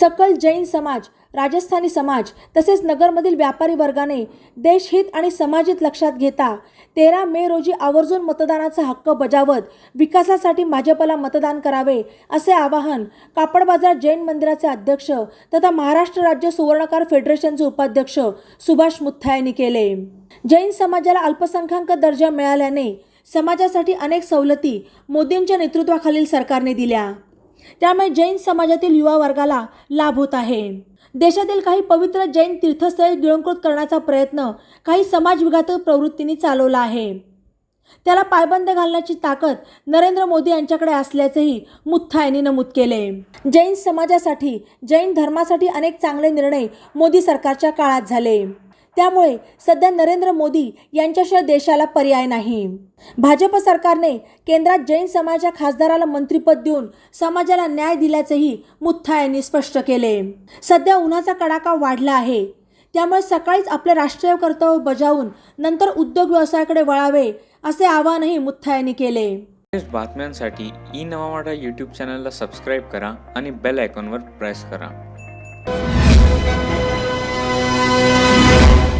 सकल जैन समाज राजस्थानी समाज तसेच नगरमधील व्यापारी वर्गाने देशहित आणि समाजित लक्षात घेता तेरा मे रोजी आवर्जून मतदानाचा हक्क बजावत विकासासाठी भाजपला मतदान करावे असे आवाहन कापड बाजार जैन मंदिराचे अध्यक्ष तथा महाराष्ट्र राज्य सुवर्णकार फेडरेशनचे उपाध्यक्ष सुभाष मुथ्था यांनी केले. जैन समाजाला अल्पसंख्याक दर्जा मिळाल्याने समाजासाठी अनेक सवलती मोदींच्या नेतृत्वाखालील सरकारने दिल्या. त्यामुळे जैन समाजातील युवा वर्गाला लाभ होत आहे. देशातील काही पवित्र जैन तीर्थस्थळे गिळंकृत करण्याचा प्रयत्न काही समाजविघातक प्रवृत्तींनी चालवला आहे. त्याला पायबंद घालण्याची ताकद नरेंद्र मोदी यांच्याकडे असल्याचेही मुथ्था यांनी नमूद केले. जैन समाजासाठी जैन धर्मासाठी अनेक चांगले निर्णय मोदी सरकारच्या काळात झाले. त्यामुळे सध्या नरेंद्र मोदी यांच्याशिवाय देशाला पर्याय नाही. भाजप सरकारने केंद्रात जैन समाजाच्या खासदाराला मंत्रिपद देऊन समाजाला न्याय दिल्याचेही मुथ्था यांनी स्पष्ट केले. सध्या उन्हाचा कडाका वाढला आहे. त्यामुळे सकाळीच आपले राष्ट्रीय कर्तव्य बजावून नंतर उद्योग व्यवसायाकडे वळावे असे आवाहनही मुथ्था यांनी केले. बातम्यांसाठी ई नवा यूट्यूब चॅनलला सबस्क्राईब करा आणि बेल आयकॉनवर प्रेस करा.